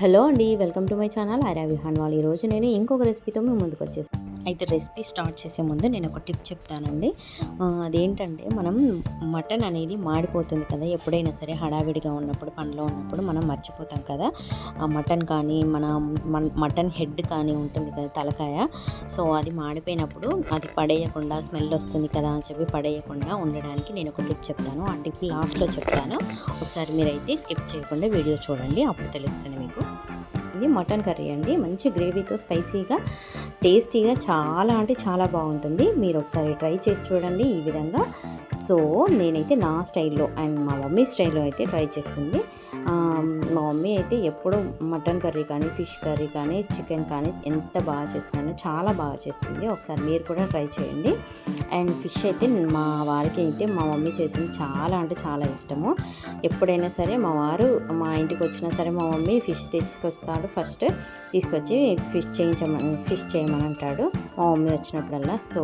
Hello అండి welcome to my channel. Aira Vihaan వాళ్ళు ఈరోజు నేను ఇంకొక రెసిపీతో మేము ముందుకు వచ్చేసాను అయితే రెసిపీ స్టార్ట్ చేసే ముందు నేను ఒక టిప్ చెప్తానండి. అదేంటంటే మనం మటన్ అనేది మాడిపోతుంది కదా ఎప్పుడైనా సరే హడావిడిగా ఉన్నప్పుడు పనిలో ఉన్నప్పుడు మనం మర్చిపోతాం కదా. ఆ మటన్ కానీ మన మన- మటన్ హెడ్ కానీ ఉంటుంది కదా తలకాయ. సో అది మాడిపోయినప్పుడు అది పడేయకుండా స్మెల్ వస్తుంది కదా అని చెప్పి పడేయకుండా ఉండడానికి నేను ఒక టిప్ చెప్తాను. ఆ టిప్ లాస్ట్లో చెప్తాను. ఒకసారి మీరైతే స్కిప్ చేయకుండా వీడియో చూడండి అప్పుడు తెలుస్తుంది మీకు. ఉంటుంది మటన్ కర్రీ అండి. మంచి గ్రేవీతో స్పైసీగా టేస్టీగా చాలా అంటే చాలా బాగుంటుంది. మీరు ఒకసారి ట్రై చేసి చూడండి ఈ విధంగా. సో నేనైతే నా స్టైల్లో అండ్ మా మమ్మీ స్టైల్లో అయితే ట్రై చేస్తుంది. మా మమ్మీ అయితే ఎప్పుడు మటన్ కర్రీ కానీ ఫిష్ కర్రీ కానీ చికెన్ కానీ ఎంత బాగా చేస్తున్నానో చాలా బాగా చేస్తుంది. ఒకసారి మీరు కూడా ట్రై చేయండి. అండ్ ఫిష్ అయితే మా వారికి అయితే మా మమ్మీ చేసింది చాలా అంటే చాలా ఇష్టము. ఎప్పుడైనా సరే మా వారు మా ఇంటికి వచ్చినా సరే మా మమ్మీ ఫిష్ అంటాడు ఫస్ట్ తీసుకొచ్చి ఫిష్ చేయించమని ఫిష్ చేయమని అంటాడు మా మమ్మీ వచ్చినప్పుడల్లా. సో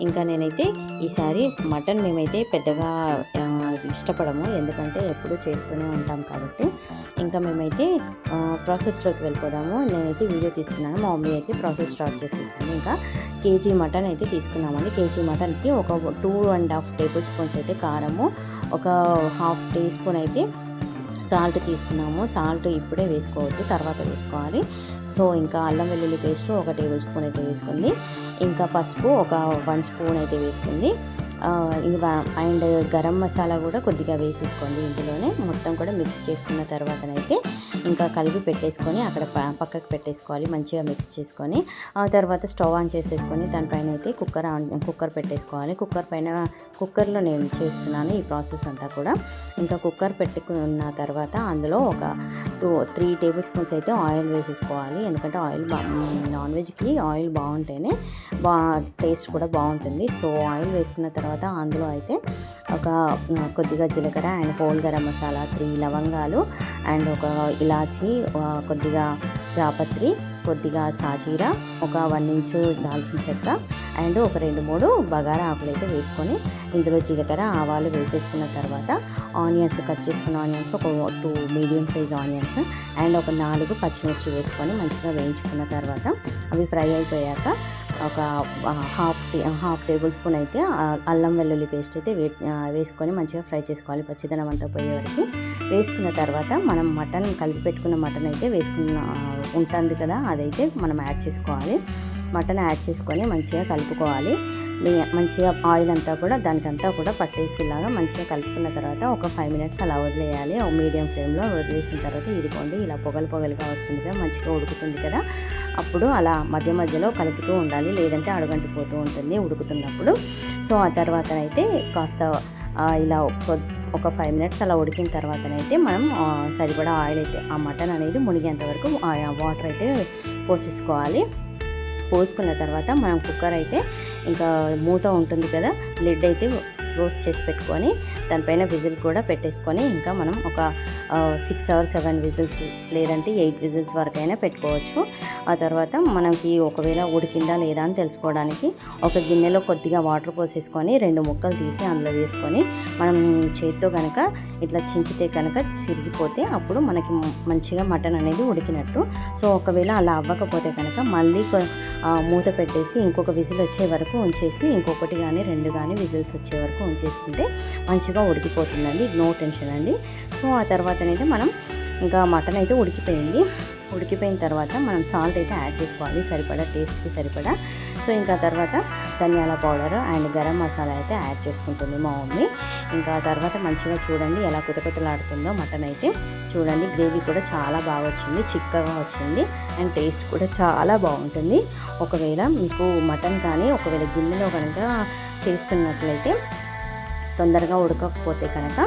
ఇంకా నేనైతే ఈసారి మటన్ మేమైతే పెద్దగా ఇష్టపడము. ఎందుకంటే ఎప్పుడూ చేస్తూనే ఉంటాం కాబట్టి. ఇంకా మేమైతే ప్రాసెస్లోకి వెళ్ళిపోదాము. నేనైతే వీడియో తీస్తున్నాను. మా మమ్మీ అయితే ప్రాసెస్ స్టార్ట్ చేసేసింది. ఇంకా కేజీ మటన్ అయితే తీసుకున్నామండి. కేజీ మటన్కి ఒక two and half tablespoons అయితే కారము ఒక హాఫ్ టీ స్పూన్ అయితే సాల్ట్ తీసుకున్నాము. సాల్ట్ ఇప్పుడే వేసుకోవద్దు తర్వాత వేసుకోవాలి. సో ఇంకా అల్లం వెల్లుల్లి పేస్ట్ ఒక టేబుల్ స్పూన్ అయితే వేసుకుంది. ఇంకా పసుపు ఒక వన్ స్పూన్ అయితే వేసుకుంది. అండ్ గరం మసాలా కూడా కొద్దిగా వేసేసుకోండి ఇందులోనే. మొత్తం కూడా మిక్స్ చేసుకున్న తర్వాతనైతే ఇంకా కలిపి పెట్టేసుకొని అక్కడ పక్కకు పెట్టేసుకోవాలి మంచిగా మిక్స్ చేసుకొని. ఆ తర్వాత స్టవ్ ఆన్ చేసేసుకొని దానిపైన అయితే కుక్కర్ ఆన్ కుక్కర్ పెట్టేసుకోవాలి. కుక్కర్ పైన కుక్కర్లో నేను చేస్తున్నాను ఈ ప్రాసెస్ అంతా కూడా. ఇంకా కుక్కర్ పెట్టుకున్న తర్వాత అందులో ఒక టూ త్రీ టేబుల్ స్పూన్స్ అయితే ఆయిల్ వేసేసుకోవాలి. ఎందుకంటే ఆయిల్ బా నాన్ వెజ్కి ఆయిల్ బాగుంటేనే బా టేస్ట్ కూడా బాగుంటుంది. సో ఆయిల్ వేసుకున్న తర్వాత తర్వాత అందులో అయితే ఒక కొద్దిగా జీలకర్ర and whole garam masala three లవంగాలు అండ్ ఒక ఇలాచి కొద్దిగా జాపత్రి కొద్దిగా సాజీరా ఒక వన్ ఇంచు దాల్చిన చెక్క అండ్ ఒక రెండు మూడు బగారా ఆకులు అయితే వేసుకొని ఇందులో జీలకర్ర ఆవాలు వేసేసుకున్న తర్వాత ఆనియన్స్ కట్ చేసుకున్న ఆనియన్స్ ఒక two medium size onions and ఒక నాలుగు పచ్చిమిర్చి వేసుకొని మంచిగా వేయించుకున్న తర్వాత అవి ఫ్రై అయిపోయాక ఒక half tea half tablespoon అయితే అల్లం వెల్లుల్లి పేస్ట్ అయితే వే వేసుకొని మంచిగా ఫ్రై చేసుకోవాలి. పచ్చిదనం అంతా పోయే వరకు. వేసుకున్న తర్వాత మనం మటన్ కలిపి పెట్టుకున్న మటన్ అయితే వేసుకున్న ఉంటుంది కదా అదైతే మనం యాడ్ చేసుకోవాలి. మటన్ యాడ్ చేసుకొని మంచిగా కలుపుకోవాలి. మీ- మంచిగా ఆయిల్ అంతా కూడా దానికంతా కూడా పట్టేసేలాగా మంచిగా కలుపుకున్న తర్వాత ఒక ఫైవ్ మినిట్స్ అలా వదిలేయాలి. మీడియం ఫ్లేమ్లో వదిలేసిన తర్వాత ఇదిగోండి ఇలా పొగలు పొగలుగా వస్తుంది కదా మంచిగా ఉడుకుతుంది కదా. అప్పుడు అలా మధ్య మధ్యలో కలుపుతూ ఉండాలి. లేదంటే అడుగంటిపోతూ ఉంటుంది ఉడుకుతున్నప్పుడు. సో ఆ తర్వాతనైతే కాస్త ఇలా ఒక ఫైవ్ మినిట్స్ అలా ఉడికిన తర్వాతనైతే మనం సరిపడా ఆయిల్ అయితే ఆ మటన్ అనేది మునిగేంత వరకు వాటర్ అయితే పోసేసుకోవాలి. పోసుకున్న తర్వాత మనం కుక్కర్ అయితే ఇంకా మూత ఉంటుంది కదా లిడ్ అయితే క్లోజ్ చేసి పెట్టుకొని దానిపైన విజిల్ కూడా పెట్టేసుకొని ఇంకా మనం ఒక సిక్స్ అవర్ సెవెన్ విజిల్స్ లేదంటే ఎయిట్ విజిల్స్ వరకైనా పెట్టుకోవచ్చు. ఆ తర్వాత మనకి ఒకవేళ ఉడికిందా లేదా అని తెలుసుకోవడానికి ఒక గిన్నెలో కొద్దిగా వాటర్ పోసేసుకొని రెండు ముక్కలు తీసి అందులో వేసుకొని మనం చేతితో కనుక ఇట్లా చించితే కనుక చిరిగిపోతే అప్పుడు మనకి మంచిగా మటన్ అనేది ఉడికినట్టు. సో ఒకవేళ అలా అవ్వకపోతే కనుక మళ్ళీ మూత పెట్టేసి ఇంకొక విజిల్ వచ్చే వరకు ఉంచేసి ఇంకొకటి కానీ రెండు కానీ విజిల్స్ వచ్చే వరకు ఉంచేసుకుంటే మంచిగా ఉడికిపోతుందండి. నో టెన్షన్ అండి. సో ఆ తర్వాత అయితే మనం ఇంకా మటన్ అయితే ఉడికిపోయింది. ఉడికిపోయిన తర్వాత మనం సాల్ట్ అయితే యాడ్ చేసుకోవాలి. సరిపడా టేస్ట్కి సరిపడా. సో ఇంకా తర్వాత ధనియాల పౌడర్ అండ్ గరం మసాలా అయితే యాడ్ చేసుకుంటుంది మా మమ్మీ. ఇంకా తర్వాత మంచిగా చూడండి ఎలా కుతకుతలాడుతుందో మటన్ అయితే. చూడండి గ్రేవీ కూడా చాలా బాగా వచ్చింది. చిక్కగా వచ్చింది. అండ్ టేస్ట్ కూడా చాలా బాగుంటుంది. ఒకవేళ మీకు మటన్ కానీ ఒకవేళ గిన్నెలో కనుక చేస్తున్నట్లయితే తొందరగా ఉడకకపోతే కనుక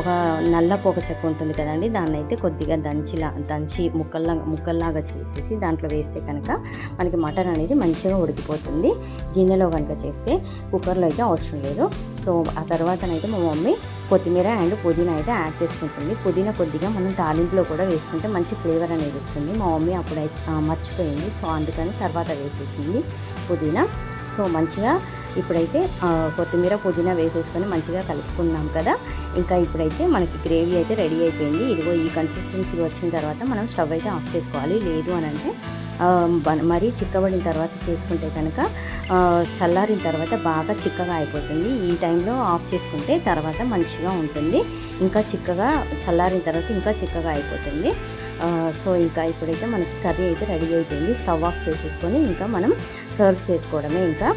ఒక నల్ల పోక చెక్క ఉంటుంది కదండి దాన్ని అయితే కొద్దిగా దంచిలా దంచి ముక్కల్లా ముక్కల్లాగా చేసేసి దాంట్లో వేస్తే కనుక మనకి మటన్ అనేది మంచిగా ఉడికిపోతుంది. గిన్నెలో కనుక చేస్తే కుక్కర్లో అయితే అవసరం లేదు. సో ఆ తర్వాతనైతే మా మమ్మీ కొత్తిమీర అండ్ పుదీనా అయితే యాడ్ చేసుకుంటుంది. పుదీనా కొద్దిగా మనం తాలింపులో కూడా వేసుకుంటే మంచి ఫ్లేవర్ అనేది వస్తుంది. మా మమ్మీ అప్పుడైతే మర్చిపోయింది. సో అందుకని తర్వాత వేసేసింది పుదీనా. సో మంచిగా ఇప్పుడైతే కొత్తిమీర పుదీనా వేసేసుకొని మంచిగా కలుపుకున్నాం కదా. ఇంకా ఇప్పుడైతే మనకి గ్రేవీ అయితే రెడీ అయిపోయింది. ఇదిగో ఈ కన్సిస్టెన్సీ వచ్చిన తర్వాత మనం స్టవ్ అయితే ఆఫ్ చేసుకోవాలి. లేదు అని అంటే మరీ చిక్కబడిన తర్వాత చేసుకుంటే కనుక చల్లారిన తర్వాత బాగా చిక్కగా అయిపోతుంది. ఈ టైంలో ఆఫ్ చేసుకుంటే తర్వాత మంచిగా ఉంటుంది. ఇంకా చిక్కగా చల్లారిన తర్వాత ఇంకా చిక్కగా అయిపోతుంది. సో ఇంకా ఇప్పుడైతే మనకి కర్రీ అయితే రెడీ అయిపోయింది. స్టవ్ ఆఫ్ చేసేసుకొని ఇంకా మనం సర్వ్ చేసుకోవడమే. ఇంకా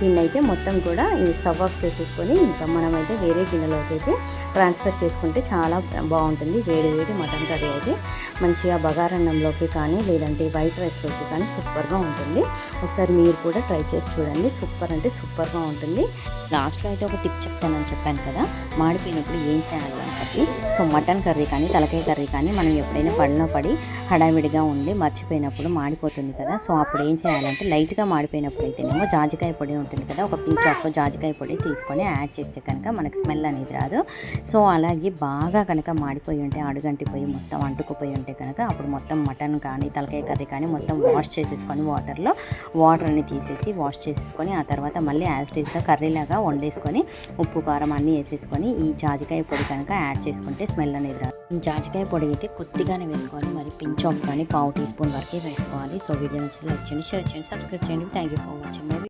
దీన్ని అయితే మొత్తం కూడా స్టవ్ ఆఫ్ చేసేసుకొని ఇంకా మనమైతే వేరే గిన్నెలోకి అయితే ట్రాన్స్ఫర్ చేసుకుంటే చాలా బాగుంటుంది. వేడి వేడి మటన్ కర్రీ అయితే మంచిగా బగారన్నంలోకి కానీ లేదంటే వైట్ రైస్లోకి కానీ సూపర్గా ఉంటుంది. ఒకసారి మీరు కూడా ట్రై చేసి చూడండి. సూపర్ అంటే సూపర్గా ఉంటుంది. లాస్ట్లో అయితే ఒక టిప్ చెప్తానని చెప్పాను కదా మాడిపోయినప్పుడు ఏం చేయాలి అని చెప్పి. సో మటన్ కర్రీ కానీ తలకాయ కర్రీ కానీ మనం ఎప్పుడైనా పడిన పడి హడావిడిగా ఉండి మర్చిపోయినప్పుడు మాడిపోతుంది కదా. సో అప్పుడు ఏం చేయాలంటే లైట్గా మాడిపోయినప్పుడు అయితేనేమో జాజికాయ పొడి ఉంటుంది కదా ఒక పించ్ ఆఫ్ జాజికాయ పొడి తీసుకొని యాడ్ చేస్తే కనుక మనకి స్మెల్ అనేది రాదు. సో అలాగే బాగా కనుక మాడిపోయి ఉంటే అడుగంటిపోయి మొత్తం అంటుకుపోయి ఉంటే కనుక అప్పుడు మొత్తం మటన్ కానీ తలకాయ కర్రీ కానీ మొత్తం వాష్ చేసేసుకొని వాటర్లో వాటర్ తీసేసి వాష్ చేసేసుకొని ఆ తర్వాత మళ్ళీ యాజ్ టీస్గా కర్రీలాగా వండేసుకొని ఉప్పు కారం అన్నీ వేసేసుకొని ఈ జాజికాయ పొడి కనుక యాడ్ చేసుకుంటే స్మెల్ అనేది రాదు. జాజికాయ పొడి అయితే కొద్దిగానే వేసుకోవాలి. మరి పించ్ ఆఫ్ కానీ పావు టీ స్పూన్ వరకే వేసుకోవాలి. సో వీడియో నచ్చితే లైక్ చేయండి షేర్ చేయండి సబ్స్క్రైబ్ చేయండి. Thank you for watching